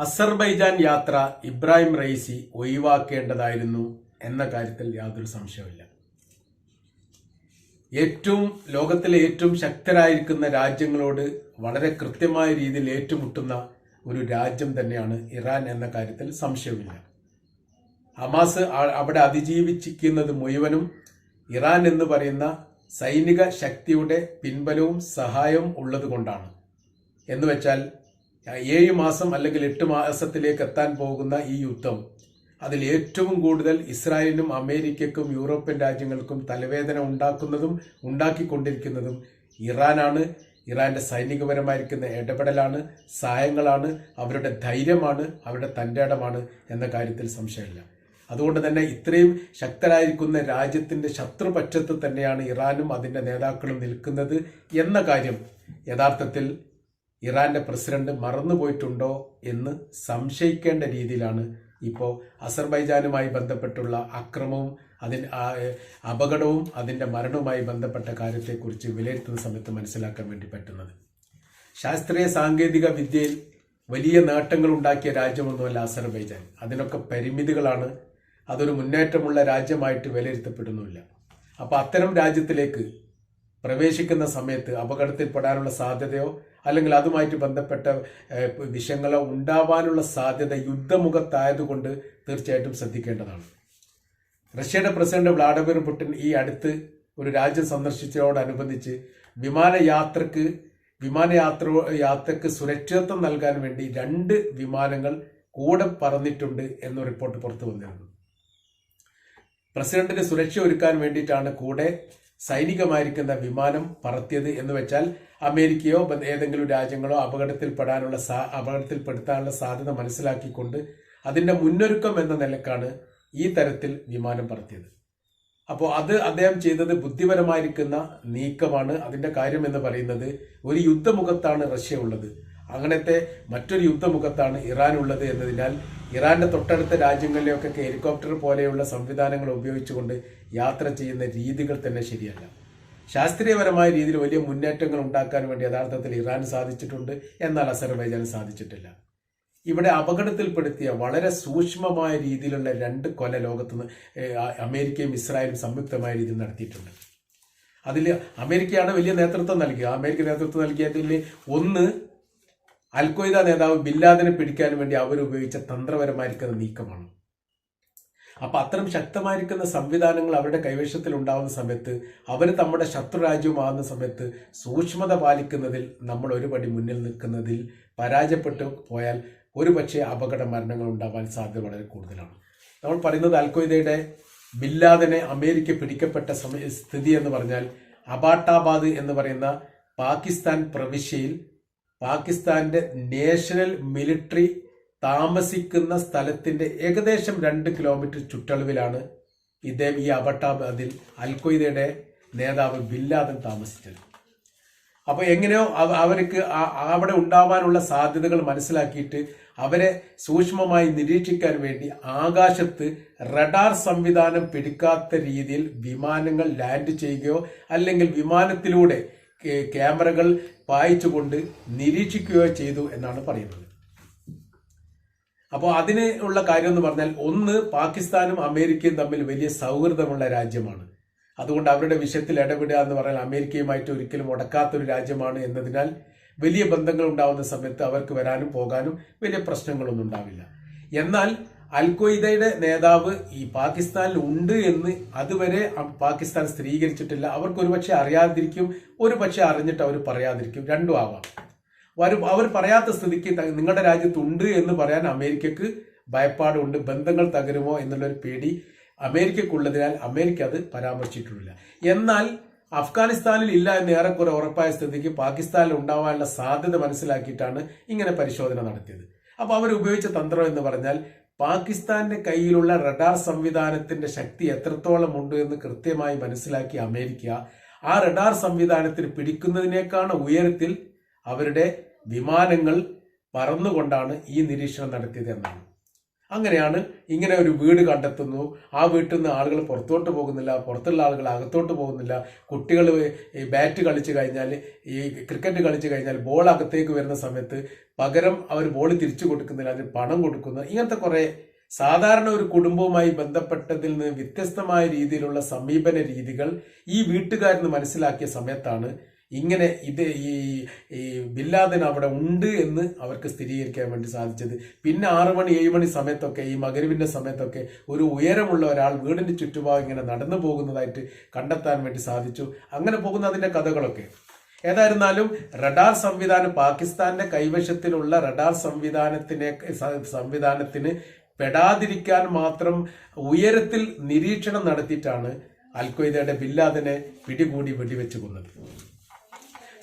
Azerbaijan യാത്ര Ebrahim Raisi ഒഴിവാക്കേണ്ടതായിരുന്നു എന്ന കാര്യത്തിൽ യാതൊരു സംശയമില്ല ഏറ്റവും ലോകത്തിലെ ഏറ്റവും ശക്തരായിരിക്കുന്ന രാജ്യങ്ങളോട് വളരെ കൃത്യമായ രീതിയിൽ ഏറ്റുമുട്ടുന്ന ഒരു രാജ്യം തന്നെയാണ് ഇറാൻ എന്ന കാര്യത്തിൽ സംശയമില്ല ഹമാസ് അവിടെ അതിജീവിച്ചിരിക്കുന്നത് മുഴുവനും ഇറാൻ എന്ന് പറയുന്ന സൈനിക ശക്തിയുടെ പിൻബലവും സഹായവും ഉള്ളതുകൊണ്ടാണ്. എന്ന് വെച്ചാൽ ഏഴ് മാസം അല്ലെങ്കിൽ എട്ട് മാസത്തിലേക്ക് എത്താൻ പോകുന്ന ഈ യുദ്ധം അതിൽ ഏറ്റവും കൂടുതൽ ഇസ്രായേലിനും അമേരിക്കക്കും യൂറോപ്യൻ രാജ്യങ്ങൾക്കും തലവേദന ഉണ്ടാക്കുന്നതും ഉണ്ടാക്കിക്കൊണ്ടിരിക്കുന്നതും ഇറാനാണ്. ഇറാന്റെ സൈനികപരമായിരിക്കുന്ന ഇടപെടലാണ് സഹായങ്ങളാണ് അവരുടെ ധൈര്യമാണ് അവരുടെ തന്റെടമാണ് എന്ന കാര്യത്തിൽ സംശയമില്ല. അതുകൊണ്ട് തന്നെ ഇത്രയും ശക്തരായിരിക്കുന്ന രാജ്യത്തിന്റെ ശത്രുപക്ഷത്ത് തന്നെയാണ് ഇറാനും അതിന്റെ നേതാക്കളും നിൽക്കുന്നത് എന്ന കാര്യം യഥാർത്ഥത്തിൽ ഇറാന്റെ പ്രസിഡന്റ് മറന്നുപോയിട്ടുണ്ടോ എന്ന് സംശയിക്കേണ്ട രീതിയിലാണ് ഇപ്പോൾ അസർബൈജാനുമായി ബന്ധപ്പെട്ടുള്ള അക്രമവും അതിന് ആ- അപകടവും അതിന്റെ മരണവുമായി ബന്ധപ്പെട്ട കാര്യത്തെക്കുറിച്ച് വിലയിരുത്തുന്ന സമയത്ത് മനസ്സിലാക്കാൻ വേണ്ടി പറ്റുന്നത്. ശാസ്ത്രീയ സാങ്കേതിക വിദ്യയിൽ വലിയ നേട്ടങ്ങൾ ഉണ്ടാക്കിയ രാജ്യമൊന്നുമല്ല അസർബൈജാൻ. അതിനൊക്കെ പരിമിതികളാണ്. അതൊരു മുന്നേറ്റമുള്ള രാജ്യമായിട്ട് വിലയിരുത്തപ്പെടുന്നുമില്ല. അപ്പോൾ അത്തരം രാജ്യത്തിലേക്ക് പ്രവേശിക്കുന്ന സമയത്ത് അപകടത്തിൽപ്പെടാനുള്ള സാധ്യതയോ അല്ലെങ്കിൽ അതുമായിട്ട് ബന്ധപ്പെട്ട വിഷയങ്ങളോ ഉണ്ടാവാനുള്ള സാധ്യത യുദ്ധമുഖത്തായതുകൊണ്ട് തീർച്ചയായിട്ടും ശ്രദ്ധിക്കേണ്ടതാണ്. റഷ്യയുടെ പ്രസിഡന്റ് വ്ളാഡിമിർ പുടിൻ ഈ അടുത്ത് ഒരു രാജ്യം സന്ദർശിച്ചതോടനുബന്ധിച്ച് വിമാനയാത്രക്ക് വിമാനയാത്ര യാത്രയ്ക്ക് സുരക്ഷിതത്വം നൽകാൻ വേണ്ടി രണ്ട് വിമാനങ്ങൾ കൂടെ പറന്നിട്ടുണ്ട് എന്ന റിപ്പോർട്ട് പുറത്തു വന്നിരുന്നു. പ്രസിഡന്റിന് സുരക്ഷ ഒരുക്കാൻ വേണ്ടിയിട്ടാണ് കൂടെ സൈനികമായിരിക്കുന്ന വിമാനം പറത്തിയത് എന്ന് വെച്ചാൽ അമേരിക്കയോ ഏതെങ്കിലും രാജ്യങ്ങളോ അപകടത്തിൽപ്പെടാനുള്ള അപകടത്തിൽപ്പെടുത്താനുള്ള സാധ്യത മനസ്സിലാക്കിക്കൊണ്ട് അതിന്റെ മുന്നൊരുക്കം എന്ന നിലക്കാണ് ഈ തരത്തിൽ വിമാനം പറത്തിയത്. അപ്പോൾ അത് അദ്ദേഹം ചെയ്തത് ബുദ്ധിപരമായിരിക്കുന്ന നീക്കമാണ്. അതിന്റെ കാര്യം എന്ന് പറയുന്നത് ഒരു യുദ്ധമുഖത്താണ് റഷ്യ ഉള്ളത്. അങ്ങനത്തെ മറ്റൊരു യുദ്ധമുഖത്താണ് ഇറാൻ ഉള്ളത് എന്നതിനാൽ ഇറാന്റെ തൊട്ടടുത്ത രാജ്യങ്ങളിലെയൊക്കെ ഹെലികോപ്റ്റർ പോലെയുള്ള സംവിധാനങ്ങൾ ഉപയോഗിച്ചുകൊണ്ട് യാത്ര ചെയ്യുന്ന രീതികൾ തന്നെ ശരിയല്ല. ശാസ്ത്രീയപരമായ രീതിയിൽ വലിയ മുന്നേറ്റങ്ങൾ ഉണ്ടാക്കാൻ വേണ്ടി യഥാർത്ഥത്തിൽ ഇറാൻ സാധിച്ചിട്ടുണ്ട് എന്നാൽ അസർബൈജാൻ സാധിച്ചിട്ടില്ല. ഇവിടെ അപകടത്തിൽപ്പെടുത്തിയ വളരെ സൂക്ഷ്മമായ രീതിയിലുള്ള രണ്ട് കൊല ലോകത്ത് അമേരിക്കയും ഇസ്രായേലും സംയുക്തമായ രീതിയിൽ നടത്തിയിട്ടുണ്ട്. അതിൽ അമേരിക്കയാണ് വലിയ നേതൃത്വം നൽകിയത്. അമേരിക്ക നേതൃത്വം നൽകിയതിൽ ഒന്ന് അൽഖ്വയ്ദ നേതാവ് ബില്ലാദിനെ പിടിക്കാൻ വേണ്ടി അവർ ഉപയോഗിച്ച തന്ത്രപരമായിരിക്കുന്ന നീക്കമാണ്. അപ്പൊ അത്തരം ശക്തമായിരിക്കുന്ന സംവിധാനങ്ങൾ അവരുടെ കൈവശത്തിൽ ഉണ്ടാവുന്ന സമയത്ത് അവർ നമ്മുടെ ശത്രു രാജ്യവുമാകുന്ന സമയത്ത് സൂക്ഷ്മത പാലിക്കുന്നതിൽ നമ്മൾ ഒരുപടി മുന്നിൽ നിൽക്കുന്നതിൽ പരാജയപ്പെട്ടു പോയാൽ ഒരു പക്ഷേ അപകട മരണങ്ങൾ ഉണ്ടാവാൻ സാധ്യത വളരെ കൂടുതലാണ്. നമ്മൾ പറയുന്നത് അൽഖ്വയ്ദയുടെ ബില്ലാദിനെ അമേരിക്ക പിടിക്കപ്പെട്ട സമയ സ്ഥിതി എന്ന് പറഞ്ഞാൽ അബാട്ടാബാദ് എന്ന് പറയുന്ന പാകിസ്ഥാൻ പ്രവിശ്യയിൽ പാകിസ്ഥാന്റെ നാഷണൽ മിലിറ്ററി താമസിക്കുന്ന സ്ഥലത്തിന്റെ ഏകദേശം രണ്ട് കിലോമീറ്റർ ചുറ്റളവിലാണ് ഇദ്ദേഹം ഈ അബട്ടാബാദിൽ അൽഖ്വയ്ദയുടെ നേതാവ് ബില്ലാദൻ താമസിച്ചത്. അപ്പൊ എങ്ങനെയോ അവ- അവർക്ക് അവിടെ ഉണ്ടാവാനുള്ള സാധ്യതകൾ മനസ്സിലാക്കിയിട്ട് അവരെ സൂക്ഷ്മമായി നിരീക്ഷിക്കാൻ വേണ്ടി ആകാശത്ത് റഡാർ സംവിധാനം പിടിക്കാത്ത രീതിയിൽ വിമാനങ്ങൾ ലാൻഡ് ചെയ്യുകയോ അല്ലെങ്കിൽ വിമാനത്തിലൂടെ ക്യാമറകൾ വായിച്ചുകൊണ്ട് നിരീക്ഷിക്കുകയോ ചെയ്തു എന്നാണ് പറയുന്നത്. അപ്പോൾ അതിന് ഉള്ള കാര്യം എന്ന് പറഞ്ഞാൽ ഒന്ന് പാകിസ്ഥാനും അമേരിക്കയും തമ്മിൽ വലിയ സൗഹൃദമുള്ള രാജ്യമാണ്. അതുകൊണ്ട് അവരുടെ വിഷയത്തിൽ ഇടപെടുക എന്ന് പറഞ്ഞാൽ അമേരിക്കയുമായിട്ട് ഒരിക്കലും ഉടക്കാത്തൊരു രാജ്യമാണ് എന്നതിനാൽ വലിയ ബന്ധങ്ങൾ ഉണ്ടാവുന്ന സമയത്ത് അവർക്ക് വരാനും പോകാനും വലിയ പ്രശ്നങ്ങളൊന്നും ഉണ്ടാവില്ല. എന്നാൽ അൽഖ്വയ്ദയുടെ നേതാവ് ഈ പാകിസ്ഥാനിൽ ഉണ്ട് എന്ന് അതുവരെ പാകിസ്ഥാൻ സ്ഥിരീകരിച്ചിട്ടില്ല. അവർക്ക് ഒരുപക്ഷെ അറിയാതിരിക്കും ഒരു പക്ഷെ അറിഞ്ഞിട്ട് അവർ പറയാതിരിക്കും. രണ്ടും ആവാം. വരും അവർ പറയാത്ത സ്ഥിതിക്ക് നിങ്ങളുടെ രാജ്യത്തുണ്ട് എന്ന് പറയാൻ അമേരിക്കക്ക് ഭയപ്പാടുണ്ട് ബന്ധങ്ങൾ തകരുമോ എന്നുള്ളൊരു പേടി അമേരിക്കക്കുള്ളതിനാൽ അമേരിക്ക അത് പരാമർശിച്ചിട്ടില്ല. എന്നാൽ അഫ്ഗാനിസ്ഥാനിൽ ഇല്ല എന്ന് ഏറെക്കുറെ ഉറപ്പായ സ്ഥിതിക്ക് പാകിസ്ഥാനിൽ ഉണ്ടാവാനുള്ള സാധ്യത മനസ്സിലാക്കിയിട്ടാണ് ഇങ്ങനെ പരിശോധന നടത്തിയത്. അപ്പോൾ അവർ ഉപയോഗിച്ച തന്ത്രം എന്ന് പറഞ്ഞാൽ പാകിസ്ഥാന്റെ കയ്യിലുള്ള റഡാർ സംവിധാനത്തിന്റെ ശക്തി എത്രത്തോളം ഉണ്ട് എന്ന് കൃത്യമായി മനസ്സിലാക്കി അമേരിക്ക ആ റഡാർ സംവിധാനത്തിന് പിടിക്കുന്നതിനേക്കാണ് ഉയരത്തിൽ അവരുടെ വിമാനങ്ങൾ പറന്നുകൊണ്ടാണ് ഈ നിരീക്ഷണം നടത്തിയത് എന്നാണ്. അങ്ങനെയാണ് ഇങ്ങനെ ഒരു വീട് കണ്ടെത്തുന്നു. ആ വീട്ടിൽ നിന്ന് ആളുകൾ പുറത്തോട്ട് പോകുന്നില്ല പുറത്തുള്ള ആളുകൾ അകത്തോട്ട് പോകുന്നില്ല. കുട്ടികൾ ഈ ബാറ്റ് കളിച്ച് കഴിഞ്ഞാൽ ഈ ക്രിക്കറ്റ് കളിച്ച് കഴിഞ്ഞാൽ ബോൾ അകത്തേക്ക് വരുന്ന സമയത്ത് പകരം അവർ ബോൾ തിരിച്ചു കൊടുക്കുന്നില്ല അതിന് പണം കൊടുക്കുന്നു. ഇങ്ങനത്തെ കുറേ സാധാരണ ഒരു കുടുംബവുമായി ബന്ധപ്പെട്ടതിൽ നിന്ന് വ്യത്യസ്തമായ രീതിയിലുള്ള സമീപന രീതികൾ ഈ വീട്ടുകാരെന്ന് മനസ്സിലാക്കിയ സമയത്താണ് ഇങ്ങനെ ഇത് ഈ ഈ ബില്ലാദിൻ അവിടെ ഉണ്ട് എന്ന് അവർക്ക് സ്ഥിരീകരിക്കാൻ വേണ്ടി സാധിച്ചത്. പിന്നെ ആറു മണി ഏഴ് മണി സമയത്തൊക്കെ ഈ മകരുവിന്റെ സമയത്തൊക്കെ ഒരു ഉയരമുള്ള ഒരാൾ വീടിന്റെ ചുറ്റുഭാഗം ഇങ്ങനെ നടന്നു പോകുന്നതായിട്ട് കണ്ടെത്താൻ വേണ്ടി സാധിച്ചു. അങ്ങനെ പോകുന്ന അതിന്റെ കഥകളൊക്കെ. ഏതായിരുന്നാലും റഡാർ സംവിധാനം പാകിസ്ഥാന്റെ കൈവശത്തിലുള്ള റഡാർ സംവിധാനത്തിനെ സംവിധാനത്തിന് പെടാതിരിക്കാൻ മാത്രം ഉയരത്തിൽ നിരീക്ഷണം നടത്തിയിട്ടാണ് അൽക്വയ്ദയുടെ ബില്ലാദിനെ പിടികൂടി വെടിവെച്ചു കൊന്നത്.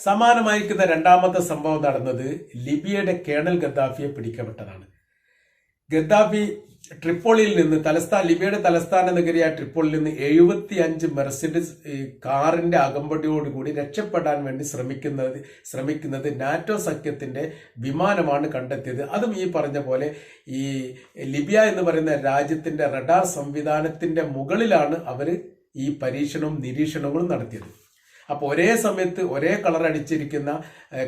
സമാനമായിരിക്കുന്ന രണ്ടാമത്തെ സംഭവം നടന്നത് ലിബിയയുടെ കേണൽ ഗദ്ദാഫിയെ പിടിക്കപ്പെട്ടതാണ്. ഗദ്ദാഫി ട്രിപ്പോളിയിൽ നിന്ന് തലസ്ഥാന ലിബിയയുടെ തലസ്ഥാന നഗരിയായ ട്രിപ്പോളിൽ നിന്ന് എഴുപത്തി അഞ്ച് മെർസിഡസ് കാറിന്റെ അകമ്പടിയോടുകൂടി രക്ഷപ്പെടാൻ വേണ്ടി ശ്രമിക്കുന്നത് ശ്രമിക്കുന്നത് നാറ്റോ സഖ്യത്തിന്റെ വിമാനമാണ് കണ്ടെത്തിയത്. അതും ഈ പറഞ്ഞ പോലെ ഈ ലിബിയ എന്ന് പറയുന്ന രാജ്യത്തിന്റെ റഡാർ സംവിധാനത്തിന്റെ മുകളിലാണ് അവർ ഈ പരീക്ഷണവും നിരീക്ഷണങ്ങളും നടത്തിയത്. അപ്പോൾ ഒരേ സമയത്ത് ഒരേ കളർ അടിച്ചിരിക്കുന്ന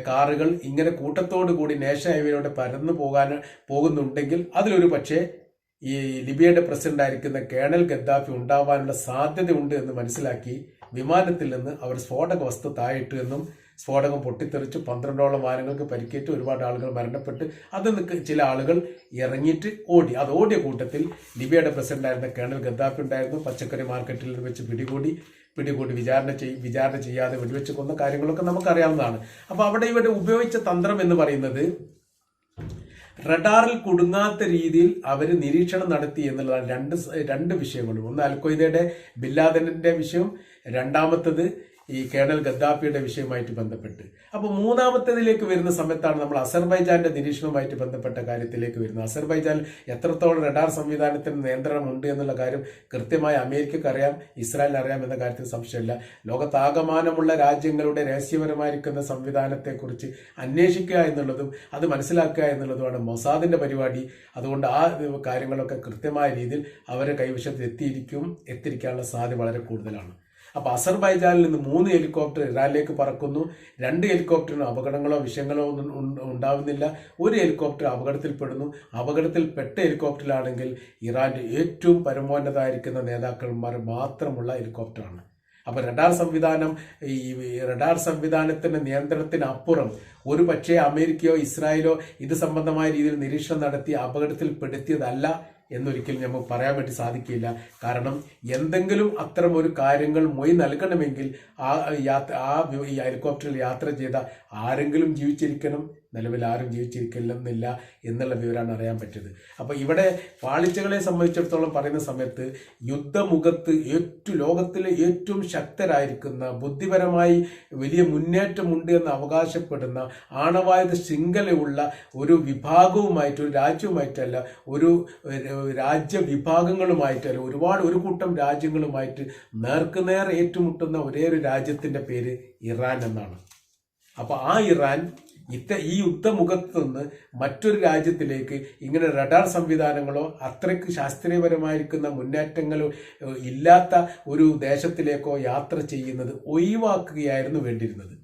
കാറുകൾ ഇങ്ങനെ കൂട്ടത്തോടു കൂടി നേഷൻ ഹൈവേയിലൂടെ പരന്നു പോകാൻ പോകുന്നുണ്ടെങ്കിൽ അതിലൊരു പക്ഷേ ഈ ലിബിയയുടെ പ്രസിഡന്റ് ആയിരിക്കുന്ന കേണൽ ഗദ്ദാഫി ഉണ്ടാവാനുള്ള സാധ്യതയുണ്ട് എന്ന് മനസ്സിലാക്കി വിമാനത്തിൽ നിന്ന് അവർ സ്ഫോടക വസ്തു താഴിട്ടു എന്നും സ്ഫോടകം പൊട്ടിത്തെറിച്ചു പന്ത്രണ്ടോളം വാഹനങ്ങൾക്ക് പരിക്കേറ്റ് ഒരുപാട് ആളുകൾ മരണപ്പെട്ട് അത് ചില ആളുകൾ ഇറങ്ങിയിട്ട് ഓടി. അത് ഓടിയ കൂട്ടത്തിൽ ലിബിയയുടെ പ്രസിഡന്റായിരുന്ന കേണൽ ഗദ്ദാഫി ഉണ്ടായിരുന്നു. പച്ചക്കറി മാർക്കറ്റിൽ വെച്ച് പിടികൂടി പിടികൂടി വിചാരണ ചെയ് വിചാരണ ചെയ്യാതെ വെടിവെച്ച് കൊന്ന കാര്യങ്ങളൊക്കെ നമുക്കറിയാവുന്നതാണ്. അപ്പൊ അവിടെ ഇവിടെ ഉപയോഗിച്ച തന്ത്രം എന്ന് പറയുന്നത് റഡാറിൽ കുടുങ്ങാത്ത രീതിയിൽ അവർ നിരീക്ഷണം നടത്തി എന്നുള്ളതാണ് രണ്ട് രണ്ട് വിഷയങ്ങളും. ഒന്ന് അൽഖ്വയ്ദയുടെ ബില്ലാദനന്റെ വിഷയം രണ്ടാമത്തത് ഈ കേണൽ ഗദ്ദാഫിയുടെ വിഷയമായിട്ട് ബന്ധപ്പെട്ട്. അപ്പോൾ മൂന്നാമത്തേതിലേക്ക് വരുന്ന സമയത്താണ് നമ്മൾ അസർബൈജാന്റെ നിരീക്ഷണവുമായിട്ട് ബന്ധപ്പെട്ട കാര്യത്തിലേക്ക് വരുന്നത്. അസർബൈജാൻ എത്രത്തോളം റഡാർ സംവിധാനത്തിന് നിയന്ത്രണം ഉണ്ട് എന്നുള്ള കാര്യം കൃത്യമായി അമേരിക്കക്ക് അറിയാം ഇസ്രായേലിന് അറിയാം എന്ന കാര്യത്തിൽ സംശയമില്ല. ലോകത്താകമാനമുള്ള രാജ്യങ്ങളുടെ രഹസ്യപരമായിരിക്കുന്ന സംവിധാനത്തെക്കുറിച്ച് അന്വേഷിക്കുക എന്നുള്ളതും അത് മനസ്സിലാക്കുക എന്നുള്ളതുമാണ് മൊസാദിന്റെ പരിപാടി. അതുകൊണ്ട് ആ കാര്യങ്ങളൊക്കെ കൃത്യമായ രീതിയിൽ അവരുടെ കൈവശത്ത് എത്തിയിരിക്കും എത്തിരിക്കാനുള്ള സാധ്യത വളരെ കൂടുതലാണ്. അപ്പൊ അസർബൈജാനിൽ നിന്ന് മൂന്ന് ഹെലികോപ്റ്റർ ഇറാനിലേക്ക് പറക്കുന്നു. രണ്ട് ഹെലികോപ്റ്ററിന് അപകടങ്ങളോ വിഷയങ്ങളോ ഒന്നും ഉണ്ടാവുന്നില്ല. ഒരു ഹെലികോപ്റ്റർ അപകടത്തിൽപ്പെടുന്നു. അപകടത്തിൽ പെട്ട ഹെലികോപ്റ്ററിലാണെങ്കിൽ ഇറാന്റെ ഏറ്റവും പരമോന്നതായിരിക്കുന്ന നേതാക്കന്മാർ മാത്രമുള്ള ഹെലികോപ്റ്ററാണ്. അപ്പൊ റഡാർ സംവിധാനം ഈ റഡാർ സംവിധാനത്തിന്റെ നിയന്ത്രണത്തിന് അപ്പുറം ഒരു പക്ഷേ അമേരിക്കയോ ഇസ്രായേലോ ഇത് സംബന്ധമായ രീതിയിൽ നിരീക്ഷണം നടത്തി അപകടത്തിൽപ്പെടുത്തിയതല്ല. എന്നൊരിക്കലും നമുക്ക് പറയാൻ വേണ്ടി സാധിക്കില്ല. കാരണം എന്തെങ്കിലും അത്തരം ഒരു കാര്യങ്ങൾ മൊയ് നൽകണമെങ്കിൽ ആ യാത്ര ആ ഹെലികോപ്റ്ററിൽ യാത്ര ചെയ്ത ആരെങ്കിലും ജീവിച്ചിരിക്കണം നിലവിൽ ആരും ജീവിച്ചിരിക്കില്ലെന്നില്ല എന്നുള്ള വിവരമാണ് അറിയാൻ പറ്റിയത്. അപ്പോൾ ഇവിടെ പാളിച്ചകളെ സംബന്ധിച്ചിടത്തോളം പറയുന്ന സമയത്ത് യുദ്ധമുഖത്ത് ഏറ്റവും ലോകത്തിലെ ഏറ്റവും ശക്തരായിരിക്കുന്ന ബുദ്ധിപരമായി വലിയ മുന്നേറ്റമുണ്ട് എന്ന് അവകാശപ്പെടുന്ന ആണവായുധ ശൃംഖലയുള്ള ഒരു വിഭാഗവുമായിട്ട് ഒരു രാജ്യവുമായിട്ടല്ല ഒരു രാജ്യവിഭാഗങ്ങളുമായിട്ടല്ല ഒരുപാട് ഒരു കൂട്ടം രാജ്യങ്ങളുമായിട്ട് നേർക്കുനേർ ഏറ്റുമുട്ടുന്ന ഒരേ ഒരു രാജ്യത്തിന്റെ പേര് ഇറാൻ എന്നാണ്. അപ്പോൾ ആ ഇറാൻ ഇത്ത ഈ യുദ്ധമുഖത്ത് നിന്ന് മറ്റൊരു രാജ്യത്തിലേക്ക് ഇങ്ങനെ റഡാർ സംവിധാനങ്ങളോ അത്രയ്ക്ക് ശാസ്ത്രീയപരമായിരിക്കുന്ന മുന്നേറ്റങ്ങളോ ഇല്ലാത്ത ഒരു ദേശത്തിലേക്കോ യാത്ര ചെയ്യുന്നത് ഒഴിവാക്കുകയായിരുന്നു വേണ്ടിയിരുന്നത്.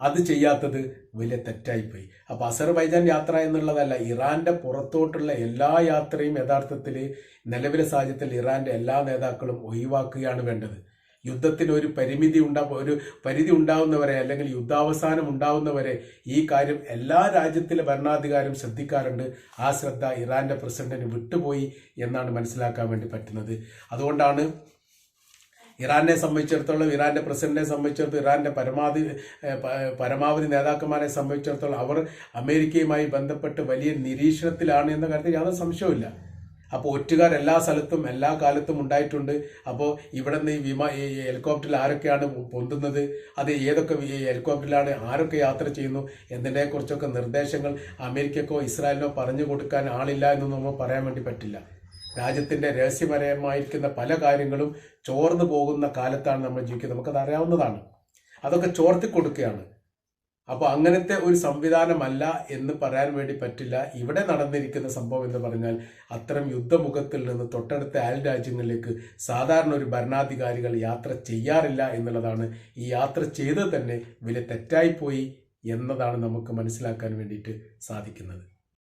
അത് ചെയ്യാത്തത് വലിയ തെറ്റായിപ്പോയി. അപ്പൊ അസർബൈജാൻ യാത്ര എന്നുള്ളതല്ല ഇറാന്റെ പുറത്തോട്ടുള്ള എല്ലാ യാത്രയും യഥാർത്ഥത്തിൽ നിലവിലെ സാഹചര്യത്തിൽ ഇറാന്റെ എല്ലാ നേതാക്കളും ഒഴിവാക്കുകയാണ് വേണ്ടത്. യുദ്ധത്തിന് ഒരു പരിമിതി ഉണ്ടാ ഒരു പരിധി ഉണ്ടാവുന്നവരെ അല്ലെങ്കിൽ യുദ്ധാവസാനം ഉണ്ടാവുന്നവരെ ഈ കാര്യം എല്ലാ രാജ്യത്തിലെ ഭരണാധികാരും ശ്രദ്ധിക്കാറുണ്ട്. ആ ശ്രദ്ധ ഇറാന്റെ പ്രസിഡന്റിന് വിട്ടുപോയി എന്നാണ് മനസ്സിലാക്കാൻ വേണ്ടി പറ്റുന്നത്. അതുകൊണ്ടാണ് ഇറാനെ സംബന്ധിച്ചിടത്തോളം ഇറാന്റെ പ്രസിഡന്റിനെ സംബന്ധിച്ചിടത്തോളം ഇറാന്റെ പരമാവധി പരമാവധി നേതാക്കന്മാരെ സംബന്ധിച്ചിടത്തോളം അവർ അമേരിക്കയുമായി ബന്ധപ്പെട്ട് വലിയ നിരീക്ഷണത്തിലാണ് എന്ന കാര്യത്തിൽ യാതൊരു സംശയവുമില്ല. അപ്പോൾ ഒറ്റുകാർ എല്ലാ സ്ഥലത്തും എല്ലാ കാലത്തും ഉണ്ടായിട്ടുണ്ട്. അപ്പോൾ ഇവിടെ നിന്ന് ഈ വിമാ ഹെലികോപ്റ്ററിൽ ആരൊക്കെയാണ് പൊന്തുന്നത്? അത് ഏതൊക്കെ ഹെലികോപ്റ്ററിലാണ് ആരൊക്കെ യാത്ര ചെയ്യുന്നു? എന്നതിനെക്കുറിച്ചൊക്കെ നിർദ്ദേശങ്ങൾ അമേരിക്കക്കോ ഇസ്രായേലിനോ പറഞ്ഞു കൊടുക്കാൻ ആളില്ല എന്നൊന്നും നമ്മൾ പറയാൻ വേണ്ടി പറ്റില്ല. രാജ്യത്തിന്റെ രഹസ്യപരമായിരിക്കുന്ന പല കാര്യങ്ങളും ചോർന്നു പോകുന്ന കാലത്താണ് നമ്മൾ ജീവിക്കുന്നത്. നമുക്കത് അറിയാവുന്നതാണ്. അതൊക്കെ ചോർത്തി കൊടുക്കുകയാണ് അപ്പോൾ അങ്ങനത്തെ ഒരു സംവിധാനമല്ല എന്ന് പറയാൻ വേണ്ടി പറ്റില്ല. ഇവിടെ നടന്നിരിക്കുന്ന സംഭവം എന്ന് പറഞ്ഞാൽ അത്തരം യുദ്ധമുഖത്തിൽ നിന്ന് തൊട്ടടുത്ത അയൽ രാജ്യങ്ങളിലേക്ക് സാധാരണ ഒരു ഭരണാധികാരികൾ യാത്ര ചെയ്യാറില്ല എന്നുള്ളതാണ്. ഈ യാത്ര ചെയ്ത് തന്നെ വലിയ തെറ്റായിപ്പോയി എന്നതാണ് നമുക്ക് മനസ്സിലാക്കാൻ വേണ്ടിയിട്ട് സാധിക്കുന്നത്.